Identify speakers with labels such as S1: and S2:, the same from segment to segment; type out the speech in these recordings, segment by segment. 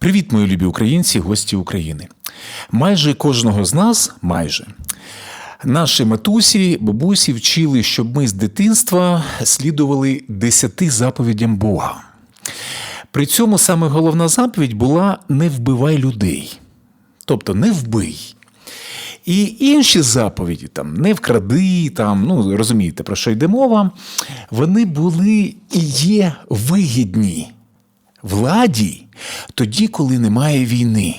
S1: Привіт, мої любі українці, гості України. Майже кожного з нас, майже наші матусі, бабусі вчили, щоб ми з дитинства слідували десяти заповідям Бога. При цьому саме головна заповідь була не вбивай людей. Тобто не вбий. І інші заповіді, там не вкради, там, ну розумієте, про що йде мова, вони були і є вигідні владі тоді, коли немає війни.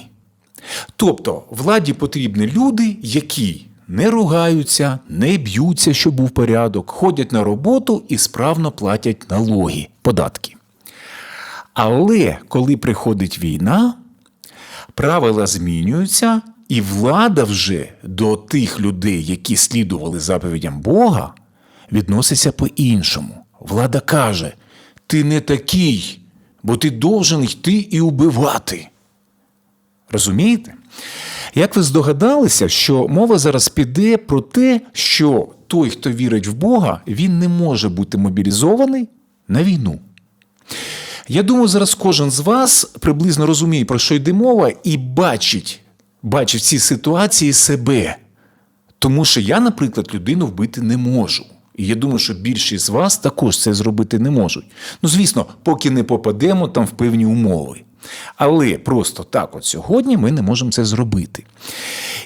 S1: Тобто владі потрібні люди, які не ругаються, не б'ються, щоб був порядок, ходять на роботу і справно платять налоги, податки. Але коли приходить війна, правила змінюються, і влада вже до тих людей, які слідували заповідям Бога, відноситься по-іншому. Влада каже: ти не такий, бо ти должен йти і убивати. Розумієте? Як ви здогадалися, що мова зараз піде про те, що той, хто вірить в Бога, він не може бути мобілізований на війну. Я думаю, зараз кожен з вас приблизно розуміє, про що йде мова, і бачить, бачить в цій ситуації себе. Тому що я, наприклад, людину вбити не можу. І я думаю, що більшість з вас також це зробити не можуть. Ну, звісно, поки не попадемо там в певні умови. Але просто так, от сьогодні ми не можемо це зробити.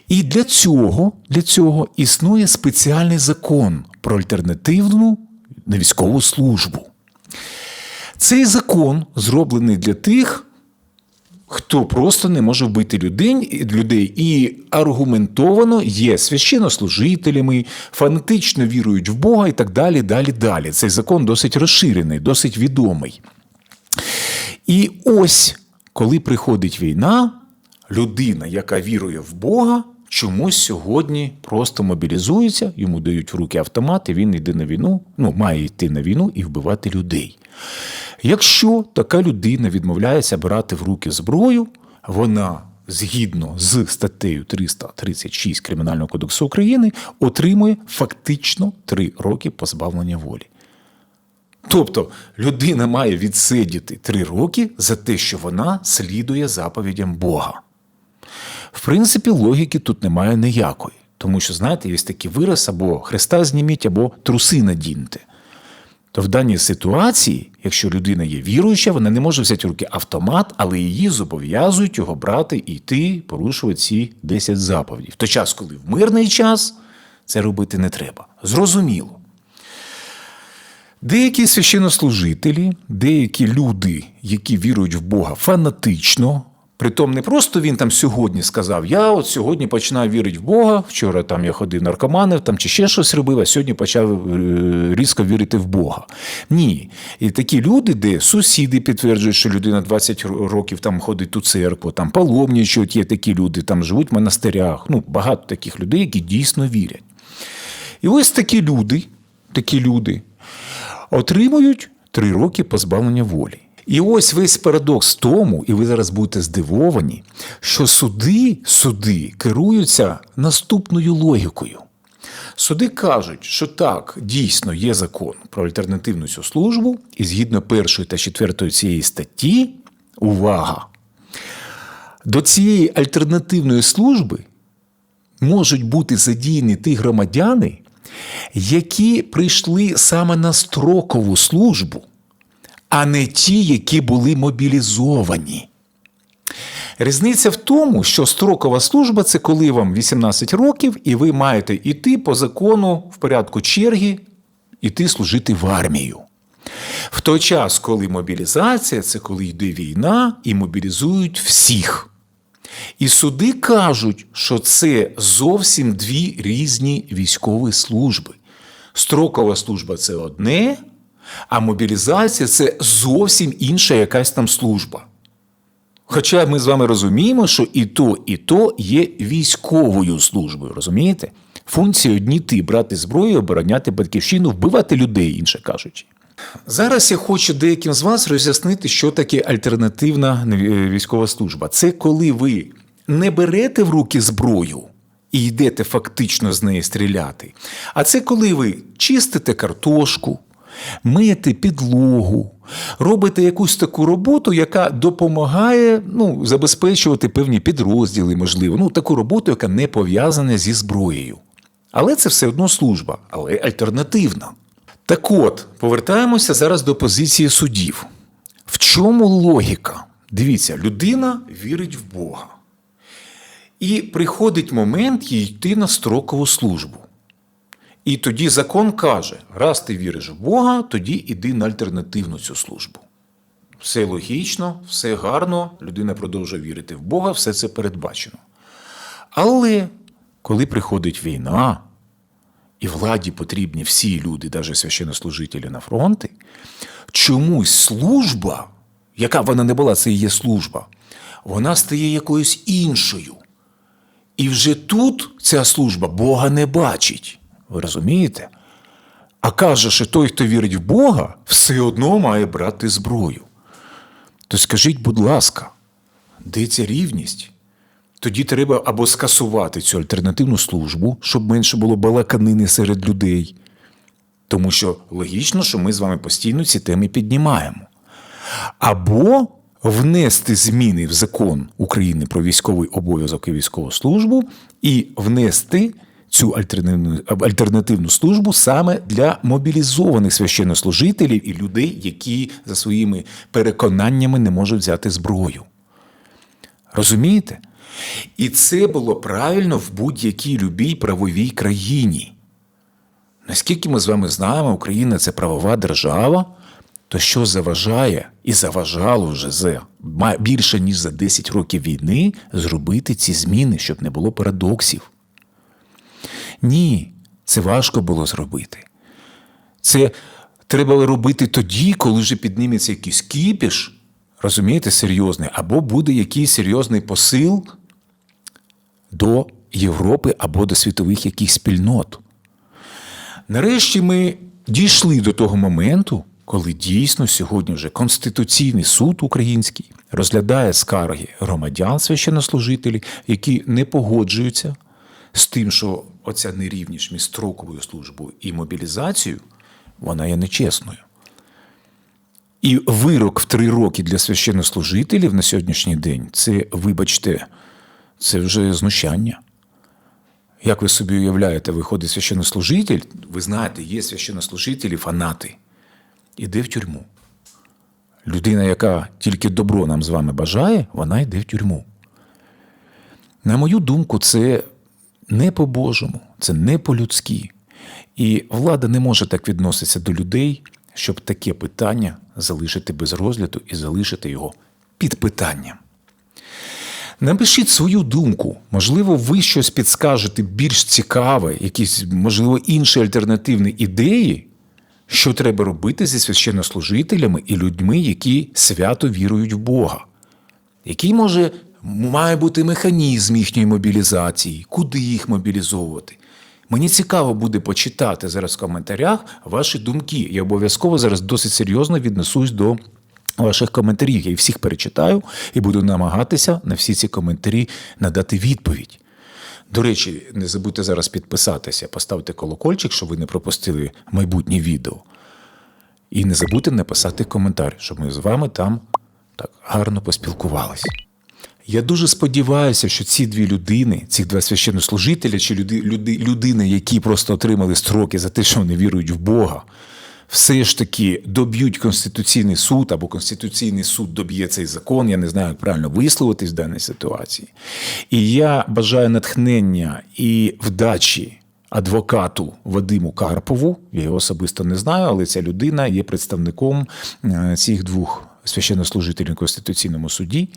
S1: І для цього, для цього існує спеціальний закон про альтернативну військову службу. Цей закон зроблений для тих, хто просто не може вбити людей, людей і аргументовано є священнослужителями, фанатично вірують в Бога і так далі. далі, далі. Цей закон досить розширений, досить відомий. І ось, коли приходить війна, людина, яка вірує в Бога, чомусь сьогодні просто мобілізується, йому дають в руки автомат, і він йде на війну, ну, має йти на війну і вбивати людей. Якщо така людина відмовляється брати в руки зброю, вона згідно з статтею 336 Кримінального кодексу України отримує фактично 3 роки позбавлення волі. Тобто людина має відсидіти 3 роки за те, що вона слідує заповідям Бога. В принципі, логіки тут немає ніякої. Тому що, знаєте, є такий вираз або Христа зніміть, або труси надіньте. То в даній ситуації, якщо людина є віруюча, вона не може взяти в руки автомат, але її зобов'язують його брати і йти, порушувати ці 10 заповідей. В той час, коли в мирний час це робити не треба. Зрозуміло. Деякі священнослужителі, деякі люди, які вірують в Бога фанатично, Притом не просто він там сьогодні сказав: Я от сьогодні починаю вірити в Бога. Вчора там я ходив наркоманив там чи ще щось робив, а сьогодні почав е, різко вірити в Бога. Ні. І такі люди, де сусіди підтверджують, що людина 20 років там ходить у церкву, там паломничають, є такі люди, там живуть в монастирях. Ну, багато таких людей, які дійсно вірять. І ось такі люди, такі люди отримують три роки позбавлення волі. І ось весь парадокс в тому, і ви зараз будете здивовані, що суди, суди керуються наступною логікою. Суди кажуть, що так, дійсно є закон про альтернативну цю службу, і згідно першої та четвертої цієї статті, увага! До цієї альтернативної служби можуть бути задіяні ті громадяни, які прийшли саме на строкову службу а не ті, які були мобілізовані. Різниця в тому, що строкова служба це коли вам 18 років, і ви маєте йти по закону в порядку черги, іти служити в армію. В той час, коли мобілізація, це коли йде війна і мобілізують всіх. І суди кажуть, що це зовсім дві різні військові служби. Строкова служба це одне, а мобілізація це зовсім інша якась там служба. Хоча ми з вами розуміємо, що і то, і то є військовою службою, розумієте? Функції одні ти брати зброю, обороняти батьківщину, вбивати людей, інше кажучи. Зараз я хочу деяким з вас роз'яснити, що таке альтернативна військова служба. Це коли ви не берете в руки зброю і йдете фактично з неї стріляти. А це коли ви чистите картошку, миєте підлогу, робите якусь таку роботу, яка допомагає ну, забезпечувати певні підрозділи, можливо, ну, таку роботу, яка не пов'язана зі зброєю. Але це все одно служба, але альтернативна. Так от, повертаємося зараз до позиції судів. В чому логіка? Дивіться, людина вірить в Бога. І приходить момент їй йти на строкову службу. І тоді закон каже: раз ти віриш в Бога, тоді іди на альтернативну цю службу. Все логічно, все гарно, людина продовжує вірити в Бога, все це передбачено. Але коли приходить війна, і владі потрібні всі люди, навіть священнослужителі на фронти, чомусь служба, яка вона не була, це і є служба, вона стає якоюсь іншою. І вже тут ця служба Бога не бачить. Ви розумієте? А каже, що той, хто вірить в Бога, все одно має брати зброю. То скажіть, будь ласка, де ця рівність? Тоді треба або скасувати цю альтернативну службу, щоб менше було балаканини серед людей. Тому що логічно, що ми з вами постійно ці теми піднімаємо. Або внести зміни в закон України про військовий обов'язок і військову службу і внести цю альтернативну, альтернативну службу саме для мобілізованих священнослужителів і людей, які за своїми переконаннями не можуть взяти зброю. Розумієте? І це було правильно в будь-якій любій правовій країні. Наскільки ми з вами знаємо, Україна це правова держава, то що заважає і заважало вже за більше ніж за 10 років війни зробити ці зміни, щоб не було парадоксів? Ні, це важко було зробити. Це треба робити тоді, коли вже підніметься якийсь кіпіш, розумієте, серйозний, або буде якийсь серйозний посил до Європи або до світових якихось спільнот. Нарешті ми дійшли до того моменту, коли дійсно сьогодні вже Конституційний суд український розглядає скарги громадян священнослужителів, які не погоджуються з тим, що оця нерівність між строковою службою і мобілізацією, вона є нечесною. І вирок в три роки для священнослужителів на сьогоднішній день це, вибачте, це вже знущання. Як ви собі уявляєте, виходить священнослужитель, ви знаєте, є священнослужителі, фанати, іде в тюрму. Людина, яка тільки добро нам з вами бажає, вона йде в тюрму. На мою думку, це не по-божому, це не по-людськи. І влада не може так відноситися до людей, щоб таке питання залишити без розгляду і залишити його під питанням. Напишіть свою думку. Можливо, ви щось підскажете більш цікаве, якісь, можливо, інші альтернативні ідеї, що треба робити зі священнослужителями і людьми, які свято вірують в Бога. Який може має бути механізм їхньої мобілізації, куди їх мобілізовувати? Мені цікаво буде почитати зараз в коментарях ваші думки. Я обов'язково зараз досить серйозно віднесусь до ваших коментарів. Я їх всіх перечитаю і буду намагатися на всі ці коментарі надати відповідь. До речі, не забудьте зараз підписатися, поставте колокольчик, щоб ви не пропустили майбутнє відео. І не забудьте написати коментар, щоб ми з вами там так гарно поспілкувалися. Я дуже сподіваюся, що ці дві людини, ці два священнослужителя, чи люди, люди, людини, які просто отримали строки за те, що вони вірують в Бога, все ж таки доб'ють Конституційний суд або Конституційний суд доб'є цей закон. Я не знаю, як правильно висловитись в даній ситуації. І я бажаю натхнення і вдачі адвокату Вадиму Карпову. Я його особисто не знаю, але ця людина є представником е, цих двох священнослужителів в Конституційному суді.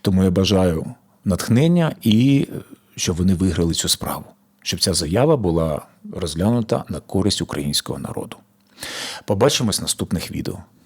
S1: Тому я бажаю натхнення і е, щоб вони виграли цю справу, щоб ця заява була розглянута на користь українського народу. Побачимось в наступних відео.